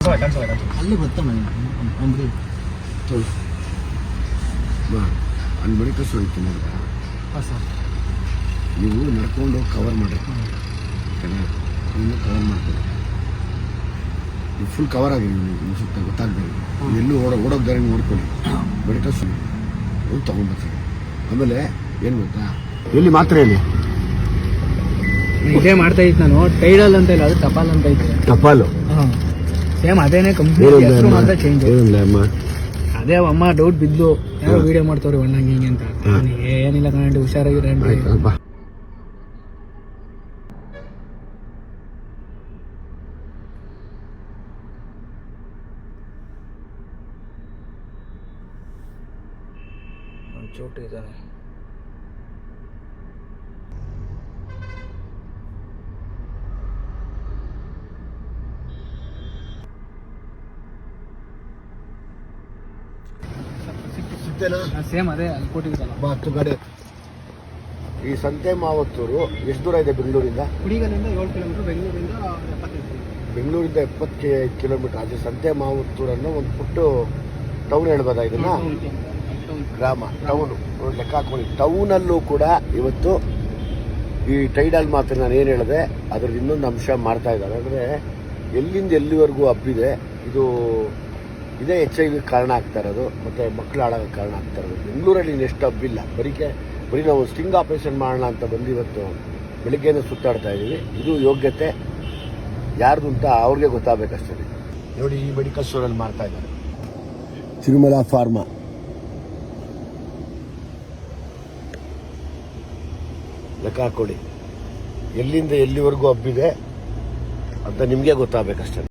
ಅಲ್ಲಿ ಬರ್ತಾನೆ ಅಂದ್ರೆ ಅಲ್ಲಿ ಬಳಿಕ ಸುಳಿತು ನೋಡಿದ ಹಾಂ ಸರ್ ನೀವು ನಡ್ಕೊಂಡು ಕವರ್ ಮಾಡಿ ಕವರ್ ಮಾಡ್ತೀರಿ ನೀವು ಫುಲ್ ಕವರ್ ಆಗಿ ನೀವು ಸುತ್ತ ಗೊತ್ತಾಗ್ಬೇಡಿ ಎಲ್ಲೂ ಓಡ ಓಡೋಕ್ ದಾರಿ ನೋಡ್ಕೊಳ್ಳಿ ಬಳಿಕ ಸುಳಿ ಹೋಗಿ ತೊಗೊಂಡ್ಬರ್ತಾರೆ ಆಮೇಲೆ ಏನು ಗೊತ್ತಾ ಎಲ್ಲಿ ಮಾತ್ರ ಎಲ್ಲಿ ಇದೇ ಮಾಡ್ತಾ ಇತ್ತು ನಾನು ಟೈಡಲ್ ಅಂತ ಇಲ್ಲ ಅದು ಟಪಾಲ್ ಅಂತ ಐತೆ. ಟಪಾಲು ಹಾಂ ಸೇಮ್ ಅದೇನೇ ಕಂಪ್ನಿ ಹೆಸರು ಮಾತ್ರ ಚೇಂಜ್ ಅದೇ ಅಮ್ಮ ಡೌಟ್ ಬಿದ್ದು ಯಾರೋ. ವಿಡಿಯೋ ಮಾಡ್ತಾವ್ರಿ ಒಣ್ಣಂಗೆ ಹಿಂಗೆ ಅಂತ. ಏನಿಲ್ಲ ಕಣಂಡಿ ಬಾ. ಚೋಟು ಇದ್ದಾನೆ. ಸಿಗ್ತೇನಾ ಸೇಮ್ ಅದೇ ಅಲ್ಲಿ ಕೊಟ್ಟಿದ್ದಲ್ಲ ಬಾ ಹತ್ತು ಗಾಡಿ. ಹತ್ತು. ಈ ಸಂತೆ ಮಾವತ್ತೂರು ಎಷ್ಟು ದೂರ ಇದೆ ಬೆಂಗಳೂರಿಂದ? ಕುಡಿಗಲಿಂದ ಏಳು ಕಿಲೋಮೀಟರ್ ಬೆಂಗಳೂರಿಂದ ಎಪ್ಪತ್ತೈದು ಬೆಂಗಳೂರಿಂದ ಎಪ್ಪತ್ತು ಕಿಲೋಮೀಟರ್ ಆಚೆ ಸಂತೆ ಮಾವತ್ತೂರನ್ನು ಒಂದು ಪುಟ್ಟು ಟೌನ್ ಹೇಳ್ಬೋದಾ ಇದನ್ನ? ಗ್ರಾಮ ಟೌನು ಲೆಕ್ಕ ಹಾಕೊಳ್ಳಿ ಟೌನಲ್ಲೂ ಕೂಡ ಇವತ್ತು ಈ ಟೈಡಲ್ ಮಾತ್ರ ನಾನು ಏನು ಹೇಳಿದೆ ಅದ್ರದ್ದು ಇನ್ನೊಂದು ಅಂಶ ಮಾಡ್ತಾ ಇದ್ದಾರೆ. ಅಂದರೆ ಎಲ್ಲಿಂದ ಎಲ್ಲಿವರೆಗೂ ಹಬ್ಬಿದೆ ಇದು ಇದೇ ಎಚ್ ಐ ವಿ ಕಾರಣ ಆಗ್ತಾ ಇರೋದು ಮತ್ತು ಮಕ್ಕಳು ಹಾಳಾಗೋಕ್ಕೆ ಕಾರಣ ಆಗ್ತಾ ಇರೋದು. ಬೆಂಗಳೂರಲ್ಲಿ ಇನ್ನೆಷ್ಟು ಹಬ್ಬಿಲ್ಲ ಬರೀಕೆ ಬರೀ ನಾವು ಸ್ಟಿಂಗ್ ಆಪರೇಷನ್ ಮಾಡೋಣ ಅಂತ ಬಂದು ಇವತ್ತು ಬೆಳಿಗ್ಗೆನೇ ಸುತ್ತಾಡ್ತಾ ಇದ್ದೀವಿ. ಇದು ಯೋಗ್ಯತೆ ಯಾರ್ದು ಅಂತ ಅವ್ರಿಗೆ ಗೊತ್ತಾಗಬೇಕಷ್ಟೇ. ನೋಡಿ ಈ ಮೆಡಿಕಲ್ ಸ್ಟೋರಲ್ಲಿ ಮಾಡ್ತಾ ಇದ್ದಾರೆ. ತಿರುಮಲ ಫಾರ್ಮಾ ಲೆಕ್ಕ ಹಾಕೊಳ್ಳಿ. ಎಲ್ಲಿಂದ ಎಲ್ಲಿವರೆಗೂ ಹಬ್ಬಿದೆ ಅಂತ ನಿಮಗೆ ಗೊತ್ತಾಗಬೇಕಷ್ಟೇ.